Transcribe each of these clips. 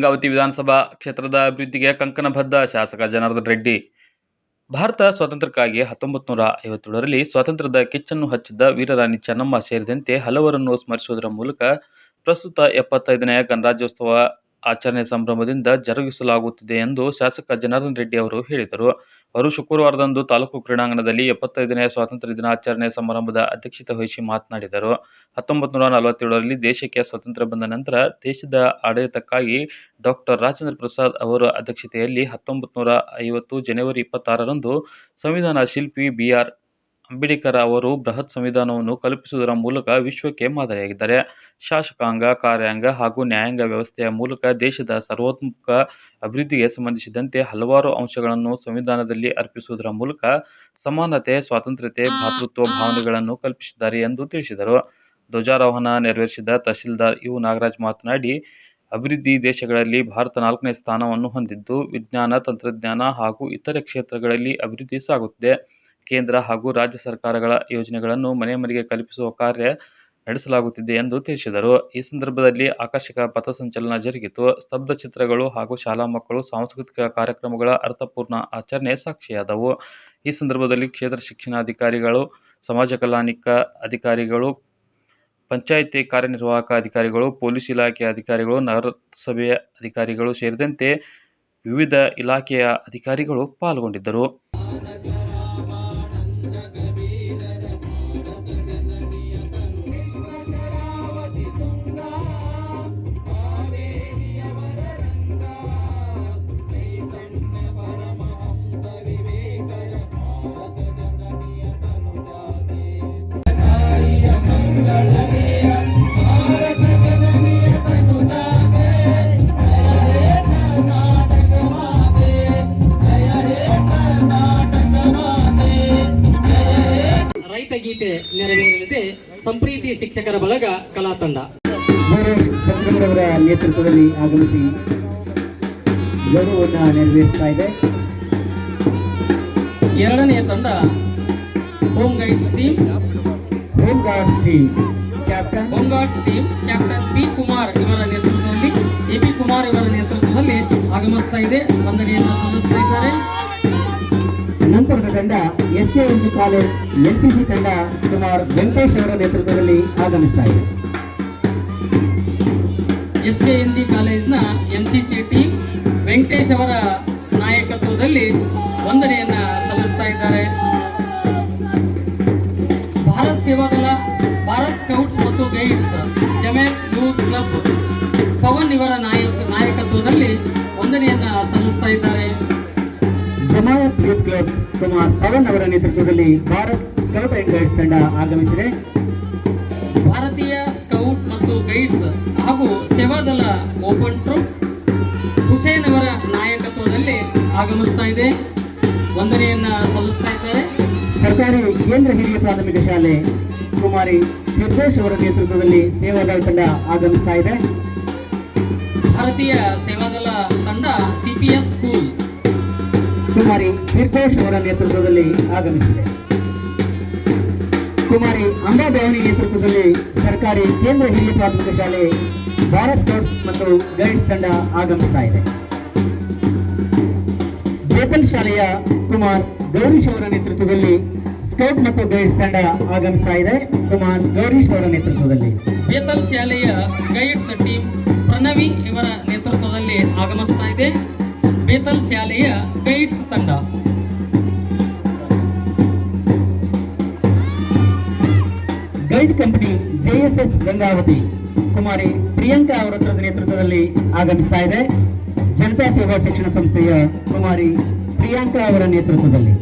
ಗಂಗಾವತಿ ವಿಧಾನಸಭಾ ಕ್ಷೇತ್ರದ ಅಭಿವೃದ್ಧಿಗೆ ಕಂಕಣಬದ್ಧ ಶಾಸಕ ಜನಾರ್ದನ್ ರೆಡ್ಡಿ. ಭಾರತ ಸ್ವಾತಂತ್ರ್ಯಕ್ಕಾಗಿ ಹತ್ತೊಂಬತ್ತು ನೂರ ಐವತ್ತೇಳರಲ್ಲಿ ಸ್ವಾತಂತ್ರ್ಯದ ಕಿಚ್ಚನ್ನು ಹಚ್ಚಿದ್ದ ವೀರರಾಣಿ ಚೆನ್ನಮ್ಮ ಸೇರಿದಂತೆ ಹಲವರನ್ನು ಸ್ಮರಿಸುವುದರ ಮೂಲಕ ಪ್ರಸ್ತುತ ಎಪ್ಪತ್ತೈದನೇ ಗಣರಾಜ್ಯೋತ್ಸವ ಆಚರಣೆ ಸಂಭ್ರಮದಿಂದ ಜರುಗಿಸಲಾಗುತ್ತಿದೆ ಎಂದು ಶಾಸಕ ಜನಾರ್ದನ್ ರೆಡ್ಡಿ ಅವರು ಹೇಳಿದರು. ಅವರು ಶುಕ್ರವಾರದಂದು ತಾಲೂಕು ಕ್ರೀಡಾಂಗಣದಲ್ಲಿ ಎಪ್ಪತ್ತೈದನೇ ಸ್ವಾತಂತ್ರ್ಯ ದಿನಾಚರಣೆ ಸಮಾರಂಭದ ಅಧ್ಯಕ್ಷತೆ ವಹಿಸಿ ಮಾತನಾಡಿದರು. ಹತ್ತೊಂಬತ್ತು ನೂರ ನಲವತ್ತೇಳರಲ್ಲಿ ದೇಶಕ್ಕೆ ಸ್ವಾತಂತ್ರ್ಯ ಬಂದ ನಂತರ ದೇಶದ ಆಡಳಿತಕ್ಕಾಗಿ ಡಾಕ್ಟರ್ ರಾಜೇಂದ್ರ ಪ್ರಸಾದ್ ಅವರ ಅಧ್ಯಕ್ಷತೆಯಲ್ಲಿ ಹತ್ತೊಂಬತ್ತು ನೂರ ಐವತ್ತು ಜನವರಿ ಇಪ್ಪತ್ತಾರರಂದು ಸಂವಿಧಾನ ಶಿಲ್ಪಿ ಬಿ ಆರ್ ಅಂಬೇಡ್ಕರ್ ಅವರು ಬೃಹತ್ ಸಂವಿಧಾನವನ್ನು ಕಲ್ಪಿಸುವುದರ ಮೂಲಕ ವಿಶ್ವಕ್ಕೆ ಮಾದರಿಯಾಗಿದ್ದಾರೆ. ಶಾಸಕಾಂಗ, ಕಾರ್ಯಾಂಗ ಹಾಗೂ ನ್ಯಾಯಾಂಗ ವ್ಯವಸ್ಥೆಯ ಮೂಲಕ ದೇಶದ ಸರ್ವತೋಮುಖ ಅಭಿವೃದ್ಧಿಗೆ ಸಂಬಂಧಿಸಿದಂತೆ ಹಲವಾರು ಅಂಶಗಳನ್ನು ಸಂವಿಧಾನದಲ್ಲಿ ಅರ್ಪಿಸುವುದರ ಮೂಲಕ ಸಮಾನತೆ, ಸ್ವಾತಂತ್ರ್ಯತೆ, ಭ್ರಾತೃತ್ವ ಭಾವನೆಗಳನ್ನು ಕಲ್ಪಿಸಿದ್ದಾರೆ ಎಂದು ತಿಳಿಸಿದರು. ಧ್ವಜಾರೋಹಣ ನೆರವೇರಿಸಿದ ತಹಸೀಲ್ದಾರ್ ಯು. ನಾಗರಾಜ್ ಮಾತನಾಡಿ, ಅಭಿವೃದ್ಧಿ ದೇಶಗಳಲ್ಲಿ ಭಾರತ ನಾಲ್ಕನೇ ಸ್ಥಾನವನ್ನು ಹೊಂದಿದ್ದು, ವಿಜ್ಞಾನ, ತಂತ್ರಜ್ಞಾನ ಹಾಗೂ ಇತರೆ ಕ್ಷೇತ್ರಗಳಲ್ಲಿ ಅಭಿವೃದ್ಧಿ ಸಾಗುತ್ತಿದೆ. ಕೇಂದ್ರ ಹಾಗೂ ರಾಜ್ಯ ಸರ್ಕಾರಗಳ ಯೋಜನೆಗಳನ್ನು ಮನೆ ಮನೆಗೆ ಕಲ್ಪಿಸುವ ಕಾರ್ಯ ನಡೆಸಲಾಗುತ್ತಿದೆ ಎಂದು ತಿಳಿಸಿದರು. ಈ ಸಂದರ್ಭದಲ್ಲಿ ಆಕರ್ಷಕ ಪಥಸಂಚಲನ ಜರುಗಿತು. ಸ್ತಬ್ಧ ಚಿತ್ರಗಳು ಹಾಗೂ ಶಾಲಾ ಮಕ್ಕಳು ಸಾಂಸ್ಕೃತಿಕ ಕಾರ್ಯಕ್ರಮಗಳ ಅರ್ಥಪೂರ್ಣ ಆಚರಣೆ ಸಾಕ್ಷಿಯಾದವು. ಈ ಸಂದರ್ಭದಲ್ಲಿ ಕ್ಷೇತ್ರ ಶಿಕ್ಷಣಾಧಿಕಾರಿಗಳು, ಸಮಾಜ ಕಲ್ಯಾಣಿಕ ಅಧಿಕಾರಿಗಳು, ಪಂಚಾಯಿತಿ ಕಾರ್ಯನಿರ್ವಾಹಕ ಅಧಿಕಾರಿಗಳು, ಪೊಲೀಸ್ ಇಲಾಖೆ ಅಧಿಕಾರಿಗಳು ನಗರಸಭೆಯ ಅಧಿಕಾರಿಗಳು ಸೇರಿದಂತೆ ವಿವಿಧ ಇಲಾಖೆಯ ಅಧಿಕಾರಿಗಳು ಪಾಲ್ಗೊಂಡಿದ್ದರು. ಶಿಕ್ಷಕರ ಬಳಗ ಕಲಾ ತಂಡ. ನೇತೃತ್ವದಲ್ಲಿ ಆಗಮಿಸಿ ಗೌರವವನ್ನು ನೆರವೇರಿಸ್ತಾ ಇದೆ. ಎರಡನೆಯ ತಂಡ home guides team home guards team captain home guards team captain P Kumar ಇವರ ನೇತೃತ್ವದಲ್ಲಿ ಎ ಪಿ ಕುಮಾರ್ ಇವರ ನೇತೃತ್ವದಲ್ಲಿ ಆಗಮಿಸ್ತಾ ಇದೆ. ವಂದನೆಯನ್ನು ಸಲ್ಲಿಸ್ತಾ ಇದ್ದಾರೆ. ತಂಡ S K N G college, NCC ತಂಡ ಕುಮಾರ್ ವೆಂಕಟೇಶ್ ಅವರ ನೇತೃತ್ವದಲ್ಲಿ ಆಗಮಿಸ್ತಾ ಇದೆ. S K N G ಕಾಲೇಜ್ನ N C C team Venkatesh ಅವರ ನಾಯಕತ್ವದಲ್ಲಿ ವಂದನೆಯನ್ನ ಸಲ್ಲಿಸ್ತಾ ಇದ್ದಾರೆ. ಭಾರತ್ ಸೇವಾದಳ, ಭಾರತ್ ಸ್ಕೌಟ್ಸ್ ಮತ್ತು guides Jamaat youth club Pavan ಇವರ ನಾಯಕ, ನಾಯಕತ್ವದಲ್ಲಿ ವಂದನೆಯನ್ನ ಸಲ್ಲಿಸ್ತಾ ಇದ್ದಾರೆ. ಜಮಾಯತ್ ಯೂತ್ ಕ್ಲಬ್ ಕುಮಾರ್ ಪವನ್ ಅವರ ನೇತೃತ್ವದಲ್ಲಿ ಭಾರತ್ ಸ್ಕೌಟ್ ಅಂಡ್ ಗೈಡ್ಸ್ ತಂಡ ಆಗಮಿಸಿದೆ. ಭಾರತೀಯ ಸ್ಕೌಟ್ ಮತ್ತು ಗೈಡ್ಸ್ ಹಾಗೂ ಸೇವಾದಲ ಓಪನ್ ಟ್ರೂಪ್ ಹುಸೇನ್ ಅವರ ನಾಯಕತ್ವದಲ್ಲಿ ಆಗಮಿಸ್ತಾ ಇದೆ. ವಂದನೆಯನ್ನ ಸಲ್ಲಿಸ್ತಾ ಇದ್ದಾರೆ. ಸರ್ಕಾರಿ ಕೇಂದ್ರ ಹಿರಿಯ ಪ್ರಾಥಮಿಕ ಶಾಲೆ ಕುಮಾರಿ ನಿರ್ದೋಷ್ ಅವರ ನೇತೃತ್ವದಲ್ಲಿ ಸೇವಾದಳ ತಂಡ ಆಗಮಿಸ್ತಾ ಇದೆ. ಭಾರತೀಯ ಸೇವಾದಳ ತಂಡ ಸಿಪಿಎಸ್ ಸ್ಕೂಲ್ ಕುಮಾರಿ ನಿರ್ದೇಶ್ ಅವರ ನೇತೃತ್ವದಲ್ಲಿ ಆಗಮಿಸಿದೆ. ಕುಮಾರಿ ಅಂಬಾಭವಾನಿ ನೇತೃತ್ವದಲ್ಲಿ ಸರ್ಕಾರಿ ಕೇಂದ್ರ ಹಿರಿಯ ಪ್ರಾಥಮಿಕ ಶಾಲೆ ಭಾರತ್ ಸ್ಕೌಟ್ಸ್ ಮತ್ತು ಗೈಡ್ಸ್ ತಂಡ ಆಗಮಿಸ್ತಾ ಇದೆ. ಬೇತಲ್ ಶಾಲೆಯ ಕುಮಾರ್ ಗೌರೀಶ್ ಅವರ ನೇತೃತ್ವದಲ್ಲಿ ಸ್ಕೌಟ್ ಮತ್ತು ಗೈಡ್ಸ್ ತಂಡ ಆಗಮಿಸ್ತಾ ಇದೆ. ಕುಮಾರ್ ಗೌರೀಶ್ ಅವರ ನೇತೃತ್ವದಲ್ಲಿ. ಬೇತಲ್ ಶಾಲೆಯ ಗೈಡ್ಸ್ ಟೀಮ್ ಪ್ರಣವಿ ಇವರ ನೇತೃತ್ವದಲ್ಲಿ ಆಗಮಿಸ್ತಾ ಇದೆ. ಬೇತಲ್ ಶಾಲೆಯ ಗೈಡ್ಸ್ ತಂಡ. Guide company JSS Gangavathi. Kumari Priyanka ಅವರ ನೇತೃತ್ವದಲ್ಲಿ ಆಗಮಿಸ್ತಾ ಇದೆ. ಜನತಾ ಸೇವಾ ಶಿಕ್ಷಣ ಸಂಸ್ಥೆಯ ಕುಮಾರಿ ಪ್ರಿಯಾಂಕಾ ಅವರ ನೇತೃತ್ವದಲ್ಲಿ.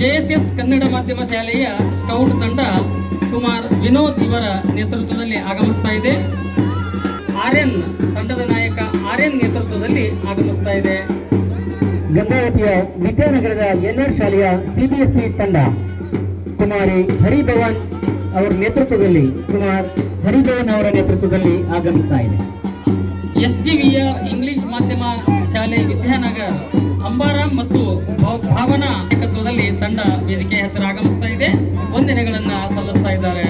ಜೆಎಸ್ಎಸ್ ಕನ್ನಡ ಮಾಧ್ಯಮ ಶಾಲೆಯ ಸ್ಕೌಟ್ ತಂಡ ಕುಮಾರ್ ವಿನೋದ್ ಇವರ ನೇತೃತ್ವದಲ್ಲಿ ಆಗಮಿಸ್ತಾ ಇದೆ. ಆರ್ಯನ್ ತಂಡದ ನಾಯಕ ಆರ್ಯನ್ ನೇತೃತ್ವದಲ್ಲಿ ಆಗಮಿಸ್ತಾ ಇದೆ. ಗಂಗಾವತಿಯ ವಿದ್ಯಾನಗರದ ಎನ್ಆರ್ ಶಾಲೆಯ ಸಿಬಿಎಸ್ಇ ತಂಡ. ಕುಮಾರಿ ಹರಿಭವನ್ ಅವರ ನೇತೃತ್ವದಲ್ಲಿ ಕುಮಾರ್ ಹರಿಭವನ್ ಅವರ ನೇತೃತ್ವದಲ್ಲಿ ಆಗಮಿಸ್ತಾ ಇದೆ. ಎಸ್ ಜಿವಿಯ ಇಂಗ್ಲಿಷ್ ಮಾಧ್ಯಮ ಶಾಲೆ ವಿದ್ಯಾನಗರ್ ಅಂಬಾರಾಮ್ ಮತ್ತು ಭಾವನಾ ನಾಯಕತ್ವದಲ್ಲಿ ತಂಡ ವೇದಿಕೆ ಹತ್ತಿರ ಆಗಮಿಸ್ತಾ ಇದೆ. ವಂದನೆಗಳನ್ನ ಸಲ್ಲಿಸ್ತಾ ಇದ್ದಾರೆ.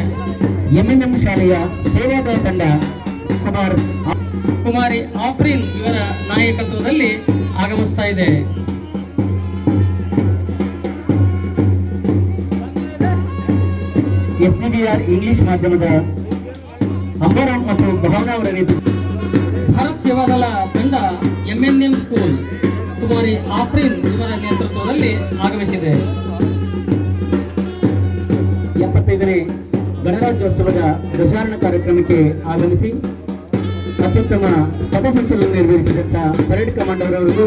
ಎಂಎನ್ಎಂ ಶಾಲೆಯ ಸೇವಾದಳ ತಂಡ ಕುಮಾರ್ ಕುಮಾರಿ ಆಫ್ರಿನ್ ಇವರ ನಾಯಕತ್ವದಲ್ಲಿ ಆಗಮಿಸ್ತಾ ಇದೆ ಎಸ್ಸಿಬಿಆರ್ ಇಂಗ್ಲಿಷ್ ಮಾಧ್ಯಮದ ಅಂಬರಾಮ್ ಮತ್ತು ಭಾವನಾ ಅವರ ಭಾರತ್ ಸೇವಾದಳ ತಂಡ ಎಂಎನ್ಎಂ ಸ್ಕೂಲ್ ಕುಮಾರಿ ಆಫ್ರಿನ್ ಇವರ ನೇತೃತ್ವದಲ್ಲಿ ಆಗಮಿಸಿದೆ. ಎಪ್ಪತ್ತೈದನೇ ಗಣರಾಜ್ಯೋತ್ಸವದ ಧ್ವಜಾರಣ ಕಾರ್ಯಕ್ರಮಕ್ಕೆ ಆಗಮಿಸಿ ಅತ್ಯುತ್ತಮ ಪಥಸಂಚಲನ ನಿರ್ವಹಿಸಿದಂಥ ಪರೇಡ್ ಕಮಾಂಡರ್ ಅವರಿಗೂ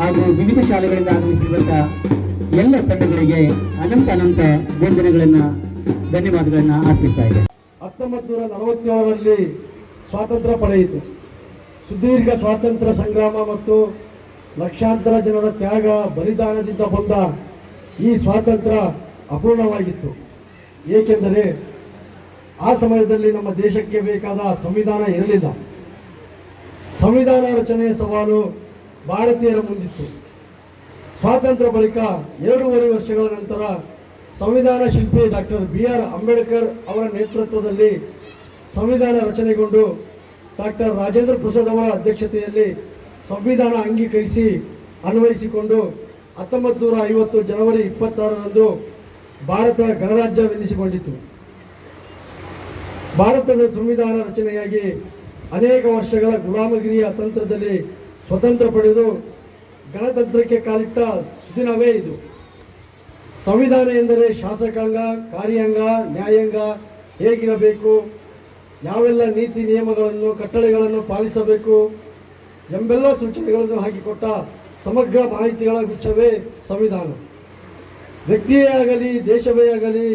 ಹಾಗೂ ವಿವಿಧ ಶಾಲೆಗಳಿಂದ ಆಗಮಿಸಿರುವಂಥ ಎಲ್ಲ ತಂಡಗಳಿಗೆ ಅನಂತ ಅನಂತ ವಂದನೆಗಳನ್ನು, ಧನ್ಯವಾದಗಳನ್ನು ಅರ್ಪಿಸ್ತಾ ಇದೆ ಹತ್ತೊಂಬತ್ತು ನೂರ ನಲವತ್ತೇಳರಲ್ಲಿ ಸ್ವಾತಂತ್ರ್ಯ ಪಡೆಯಿತು. ಸುದೀರ್ಘ ಸ್ವಾತಂತ್ರ್ಯ ಸಂಗ್ರಾಮ ಮತ್ತು ಲಕ್ಷಾಂತರ ಜನರ ತ್ಯಾಗ, ಬಲಿದಾನದಿಂದ ಬಂದ ಈ ಸ್ವಾತಂತ್ರ್ಯ ಅಪೂರ್ಣವಾಗಿತ್ತು. ಏಕೆಂದರೆ ಆ ಸಮಯದಲ್ಲಿ ನಮ್ಮ ದೇಶಕ್ಕೆ ಬೇಕಾದ ಸಂವಿಧಾನ ಇರಲಿಲ್ಲ. ಸಂವಿಧಾನ ರಚನೆಯ ಸವಾಲು ಭಾರತೀಯರ ಮುಂದಿತ್ತು. ಸ್ವಾತಂತ್ರ್ಯ ಬಳಿಕ ಎರಡೂವರೆ ವರ್ಷಗಳ ನಂತರ ಸಂವಿಧಾನ ಶಿಲ್ಪಿ ಡಾಕ್ಟರ್ ಬಿ ಆರ್ ಅಂಬೇಡ್ಕರ್ ಅವರ ನೇತೃತ್ವದಲ್ಲಿ ಸಂವಿಧಾನ ರಚನೆಗೊಂಡು ಡಾಕ್ಟರ್ ರಾಜೇಂದ್ರ ಪ್ರಸಾದ್ ಅವರ ಅಧ್ಯಕ್ಷತೆಯಲ್ಲಿ ಸಂವಿಧಾನ ಅಂಗೀಕರಿಸಿ ಅನ್ವಯಿಸಿಕೊಂಡು ಹತ್ತೊಂಬತ್ತು ನೂರ ಐವತ್ತು ಜನವರಿ ಇಪ್ಪತ್ತಾರರಂದು ಭಾರತ ಗಣರಾಜ್ಯವೆನಿಸಿಕೊಂಡಿತು. ಭಾರತದ ಸಂವಿಧಾನ ರಚನೆಯಾಗಿ ಅನೇಕ ವರ್ಷಗಳ ಗುಲಾಮಗಿರಿಯ ತಂತ್ರದಲ್ಲಿ ಸ್ವತಂತ್ರ ಪಡೆದು ಗಣತಂತ್ರಕ್ಕೆ ಕಾಲಿಟ್ಟ ಸುದಿನವೇ ಇದು. ಸಂವಿಧಾನ ಎಂದರೆ ಶಾಸಕಾಂಗ, ಕಾರ್ಯಾಂಗ, ನ್ಯಾಯಾಂಗ ಹೇಗಿರಬೇಕು? ಯಾವೆಲ್ಲ ನೀತಿ ನಿಯಮಗಳನ್ನು, ಕಟ್ಟಳೆಗಳನ್ನು ಪಾಲಿಸಬೇಕು? ಎಂಬೆಲ್ಲ ಸೂಚನೆಗಳನ್ನು ಹಾಕಿಕೊಟ್ಟ ಸಮಗ್ರ ಮಾಹಿತಿಗಳ ಗುಚ್ಛವೇ ಸಂವಿಧಾನ. ವ್ಯಕ್ತಿಯೇ ಆಗಲಿ, ದೇಶವೇ ಆಗಲಿ,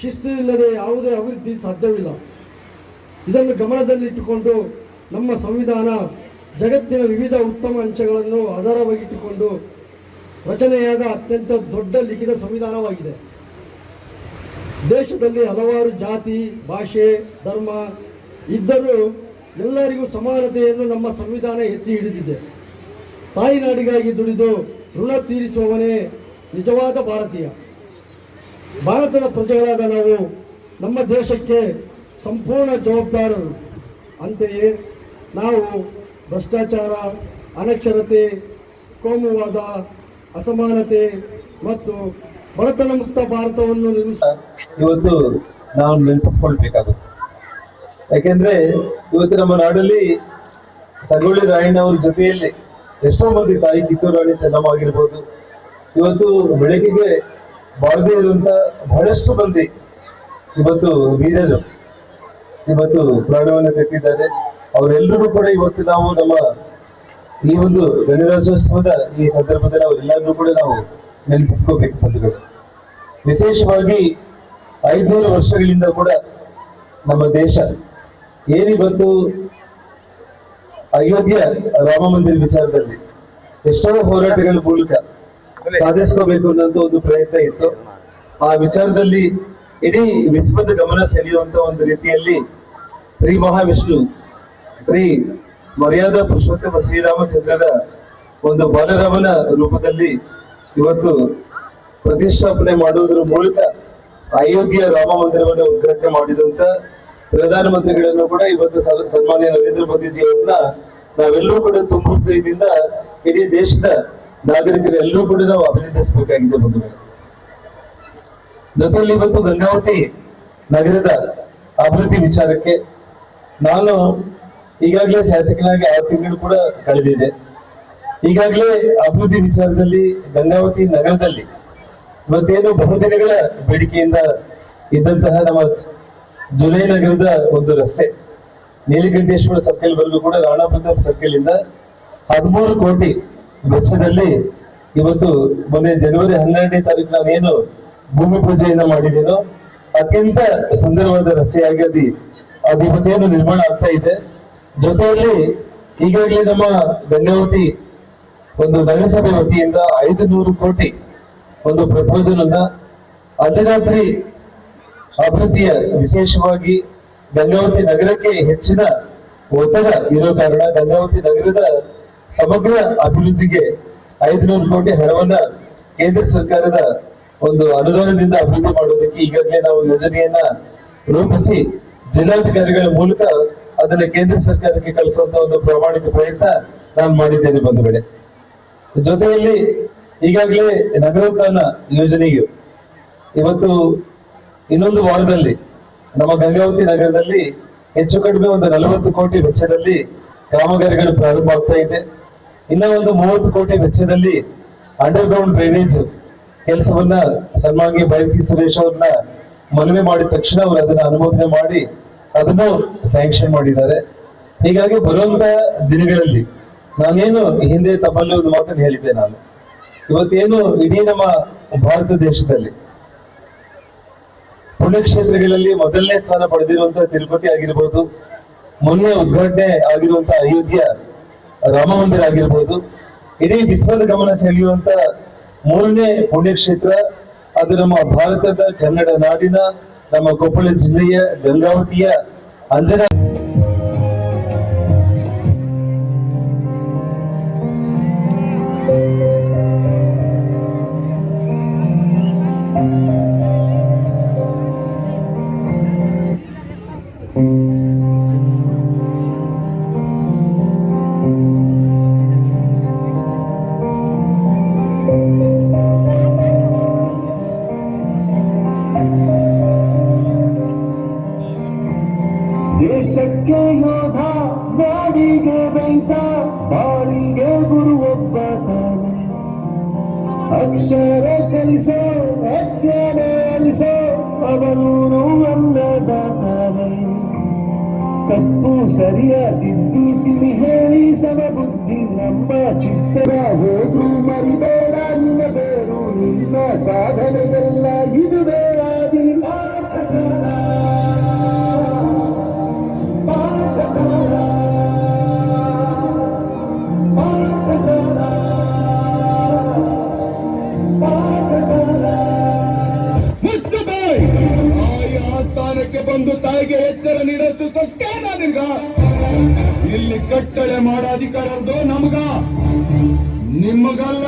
ಶಿಸ್ತು ಇಲ್ಲದೆ ಯಾವುದೇ ಅಭಿವೃದ್ಧಿ ಸಾಧ್ಯವಿಲ್ಲ. ಇದನ್ನು ಗಮನದಲ್ಲಿಟ್ಟುಕೊಂಡು ನಮ್ಮ ಸಂವಿಧಾನ ಜಗತ್ತಿನ ವಿವಿಧ ಉತ್ತಮ ಅಂಶಗಳನ್ನು ಆಧಾರವಾಗಿಟ್ಟುಕೊಂಡು ರಚನೆಯಾದ ಅತ್ಯಂತ ದೊಡ್ಡ ಲಿಖಿತ ಸಂವಿಧಾನವಾಗಿದೆ. ದೇಶದಲ್ಲಿ ಹಲವಾರು ಜಾತಿ, ಭಾಷೆ, ಧರ್ಮ ಇದ್ದರೂ ಎಲ್ಲರಿಗೂ ಸಮಾನತೆಯನ್ನು ನಮ್ಮ ಸಂವಿಧಾನ ಎತ್ತಿ ಹಿಡಿದಿದೆ. ತಾಯಿನಾಡಿಗಾಗಿ ದುಡಿದು ಋಣ ತೀರಿಸುವವನೇ ನಿಜವಾದ ಭಾರತೀಯ. ಭಾರತದ ಪ್ರಜೆಗಳಾದ ನಾವು ನಮ್ಮ ದೇಶಕ್ಕೆ ಸಂಪೂರ್ಣ ಜವಾಬ್ದಾರರು. ಅಂತೆಯೇ ನಾವು ಭ್ರಷ್ಟಾಚಾರ, ಅನಕ್ಷರತೆ, ಕೋಮುವಾದ, ಅಸಮಾನತೆ ಮತ್ತು ಬಡತನ ಮುಕ್ತ ಭಾರತವನ್ನು ನಿರ್ಮಿಸ ಇವತ್ತು ನಾವು ನೆನಪಿಸ್ಕೊಳ್ಬೇಕಾಗುತ್ತೆ ಯಾಕೆಂದ್ರೆ ಇವತ್ತು ನಮ್ಮ ನಾಡಲ್ಲಿ ತಗೊಳ್ಳಿ ರಾಯಣ್ಣವ್ರ ಜೊತೆಯಲ್ಲಿ ಎಷ್ಟೋ ಮಂದಿ ತಾಯಿ ಕಿತ್ತೂರು ರಾಣಿ ಚೆನ್ನಮ್ಮ ಆಗಿರ್ಬೋದು. ಇವತ್ತು ಬೆಳಕಿಗೆ ಬಾಳದೇ ಇರುವಂತ ಬಹಳಷ್ಟು ಮಂದಿ ಇವತ್ತು ವೀರರು ಇವತ್ತು ಪ್ರಾಣವನ್ನು ಕಟ್ಟಿದ್ದಾರೆ. ಅವರೆಲ್ಲರೂ ಕೂಡ ಇವತ್ತು ನಾವು ನಮ್ಮ ಈ ಒಂದು ಗಣರಾಜ್ಯೋತ್ಸವದ ಈ ಸಂದರ್ಭದಲ್ಲಿ ಅವರೆಲ್ಲರನ್ನೂ ಕೂಡ ನಾವು ನೆನಪಿಸ್ಕೋಬೇಕು ಬಂಧುಗಳು. ವಿಶೇಷವಾಗಿ ಐದುನೂರು ವರ್ಷಗಳಿಂದ ಕೂಡ ನಮ್ಮ ದೇಶ ಏನಿವತ್ತು ಅಯೋಧ್ಯೆ ರಾಮ ಮಂದಿರ ವಿಚಾರದಲ್ಲಿ ಎಷ್ಟೋ ಹೋರಾಟಗಳ ಮೂಲಕ ಸಾಧಿಸ್ಕೋಬೇಕು ಅನ್ನೋದು ಒಂದು ಪ್ರಯತ್ನ ಇತ್ತು. ಆ ವಿಚಾರದಲ್ಲಿ ಇಡೀ ವಿಶ್ವದ ಗಮನ ಸೆಳೆಯುವಂತ ಒಂದು ರೀತಿಯಲ್ಲಿ ಶ್ರೀ ಮಹಾವಿಷ್ಣು, ಶ್ರೀ ಮರ್ಯಾದಾ ಪುರುಷೋತ್ತಮ ಶ್ರೀರಾಮಚಂದ್ರನ ಒಂದು ಬಾಲರಾಮನ ರೂಪದಲ್ಲಿ ಇವತ್ತು ಪ್ರತಿಷ್ಠಾಪನೆ ಮಾಡುವುದರ ಮೂಲಕ ಅಯೋಧ್ಯೆಯ ರಾಮ ಮಂದಿರವನ್ನು ಉದ್ಘಾಟನೆ ಮಾಡಿದಂತ ಪ್ರಧಾನಮಂತ್ರಿಗಳನ್ನು ಕೂಡ ಇವತ್ತು ಸನ್ಮಾನ್ಯ ನರೇಂದ್ರ ಮೋದಿಜಿ ಅವರನ್ನ ನಾವೆಲ್ಲರೂ ಕೂಡ ತುಂಬ ಇಡೀ ದೇಶದ ನಾಗರಿಕರೆಲ್ಲರೂ ಕೂಡ ನಾವು ಅಭಿನಂದಿಸಬೇಕಾಗಿದೆ ಬಂಧುಗಳು. ಜೊತೆಯಲ್ಲಿ ಇವತ್ತು ಗಂಗಾವತಿ ನಗರದ ಅಭಿವೃದ್ಧಿ ವಿಚಾರಕ್ಕೆ ನಾನು ಈಗಾಗಲೇ ಶಾಸಕನಾಗಿ ಆರು ತಿಂಗಳು ಕೂಡ ಕಳೆದಿದೆ. ಈಗಾಗಲೇ ಅಭಿವೃದ್ಧಿ ವಿಚಾರದಲ್ಲಿ, ಗಂಗಾವತಿ ನಗರದಲ್ಲಿ ಮತ್ತೇನು ಬಹುದಿನಗಳ ಬೇಡಿಕೆಯಿಂದ ಇದ್ದಂತಹ ನಮ್ಮ ಜುಲೈ ನಗರದ ಒಂದು ರಸ್ತೆ ನೀಲಕಂಠೇಶ್ವರ ಸರ್ಕಲ್ ವರೆಗೂ ಕೂಡ ರಾಣಾ ಪ್ರತಾಪ್ ಸರ್ಕಲ್ ಇಂದ ಹದಿಮೂರು ಕೋಟಿ ವೆಚ್ಚದಲ್ಲಿ ಇವತ್ತು ಮೊನ್ನೆ ಜನವರಿ ಹನ್ನೆರಡನೇ ತಾರೀಕು ನಾನೇನು ಭೂಮಿ ಪೂಜೆಯನ್ನು ಮಾಡಿದ್ದೀನೋ ಅತ್ಯಂತ ಸುಂದರವಾದ ರಸ್ತೆಯಾಗಿ ಇವತ್ತೇನು ನಿರ್ಮಾಣ ಆಗ್ತಾ ಇದೆ. ಜೊತೆಯಲ್ಲಿ ಈಗಾಗಲೇ ನಮ್ಮ ಗಂಗಾವತಿ ಒಂದು ನಗರಸಭೆ ವತಿಯಿಂದ ಐದು ನೂರು ಕೋಟಿ ಒಂದು ಪ್ರಪೋಸಲ್ ಅನ್ನ ಅಜರಾತ್ರಿ ಅಭಿವೃದ್ಧಿಯ ವಿಶೇಷವಾಗಿ ಗಂಗಾವತಿ ನಗರಕ್ಕೆ ಹೆಚ್ಚಿನ ಒತ್ತಡ ಇರೋ ಕಾರಣ ಗಂಗಾವತಿ ನಗರದ ಸಮಗ್ರ ಅಭಿವೃದ್ಧಿಗೆ ಐದುನೂರು ಕೋಟಿ ಹಣವನ್ನ ಕೇಂದ್ರ ಸರ್ಕಾರದ ಒಂದು ಅನುದಾನದಿಂದ ಅಭಿವೃದ್ಧಿ ಮಾಡೋದಕ್ಕೆ ಈಗಾಗಲೇ ನಾವು ಯೋಜನೆಯನ್ನ ರೂಪಿಸಿ ಜಿಲ್ಲಾಧಿಕಾರಿಗಳ ಮೂಲಕ ಅದನ್ನ ಕೇಂದ್ರ ಸರ್ಕಾರಕ್ಕೆ ಕಳಿಸುವಂತ ಒಂದು ಪ್ರಾಮಾಣಿಕ ಪ್ರಯತ್ನ ನಾನು ಮಾಡಿದ್ದೇನೆ ಬಂಧುಗಳೇ ಜೊತೆಯಲ್ಲಿ ಈಗಾಗಲೇ ನಗರೋತ್ಥಾನ ಯೋಜನೆಗೆ ಇವತ್ತು ಇನ್ನೊಂದು ವಾರದಲ್ಲಿ ನಮ್ಮ ಗಂಗಾವತಿ ನಗರದಲ್ಲಿ ಹೆಚ್ಚು ಕಡಿಮೆ ಒಂದು ನಲವತ್ತು ಕೋಟಿ ವೆಚ್ಚದಲ್ಲಿ ಕಾಮಗಾರಿಗಳು ಪ್ರಾರಂಭ ಆಗ್ತಾ ಇದೆ. ಇನ್ನ ಒಂದು ಮೂವತ್ತು ಕೋಟಿ ವೆಚ್ಚದಲ್ಲಿ ಅಂಡರ್ ಗ್ರೌಂಡ್ ಡ್ರೈನೇಜ್ ಕೆಲಸವನ್ನ ಸನ್ಮಾನ್ಯ ಬೈಕಿ ಸುರೇಶ್ ಮನವಿ ಮಾಡಿದ ತಕ್ಷಣ ಅವರು ಅದನ್ನ ಅನುಮೋದನೆ ಮಾಡಿ ಅದನ್ನು ಸ್ಯಾಂಕ್ಷನ್ ಮಾಡಿದ್ದಾರೆ. ಹೀಗಾಗಿ ಬರುವಂತ ದಿನಗಳಲ್ಲಿ ನಾನೇನು ಹಿಂದೆ ತಮ್ಮಲ್ಲಿ ಒಂದು ಮಾತನ್ನು ಹೇಳಿದ್ದೆ ನಾನು. ಇವತ್ತೇನು ಇಡೀ ನಮ್ಮ ಭಾರತ ದೇಶದಲ್ಲಿ ಪುಣ್ಯಕ್ಷೇತ್ರಗಳಲ್ಲಿ ಮೊದಲನೇ ಸ್ಥಾನ ಪಡೆದಿರುವಂತಹ ತಿರುಪತಿ ಆಗಿರ್ಬೋದು, ಮೊನ್ನೆ ಉದ್ಘಾಟನೆ ಆಗಿರುವಂತಹ ಅಯೋಧ್ಯ ರಾಮ ಮಂದಿರ ಆಗಿರ್ಬೋದು, ಇಡೀ ವಿಶ್ವದ ಗಮನ ಸೆಳೆಯುವಂತ ಮೂರನೇ ಪುಣ್ಯಕ್ಷೇತ್ರ ಅದು ನಮ್ಮ ಭಾರತದ ಕನ್ನಡ ನಾಡಿನ ನಮ್ಮ ಕೊಪ್ಪಳ ಜಿಲ್ಲೆಯ ಗಂಗಾವತಿಯ ಅಂಜನ ಸರಿಯಾದಿದ್ದು ತಿಳಿ ಹೇಳಿ ಸಮಬುದ್ಧಿ ನಮ್ಮ ಚಿತ್ತರ ಹೋದ್ರು ಮರಿಬೇಡ ನಿನ್ನ ಬೇರು ನಿನ್ನ ಸಾಧನೆಗೆಲ್ಲ ತಾಯಿ ಆಸ್ಥಾನಕ್ಕೆ ಬಂದು ತಾಯಿಗೆ ಎಚ್ಚರ ಕಟ್ಟಳೆ ನಮಗ ನಿಮಗಲ್ಲ.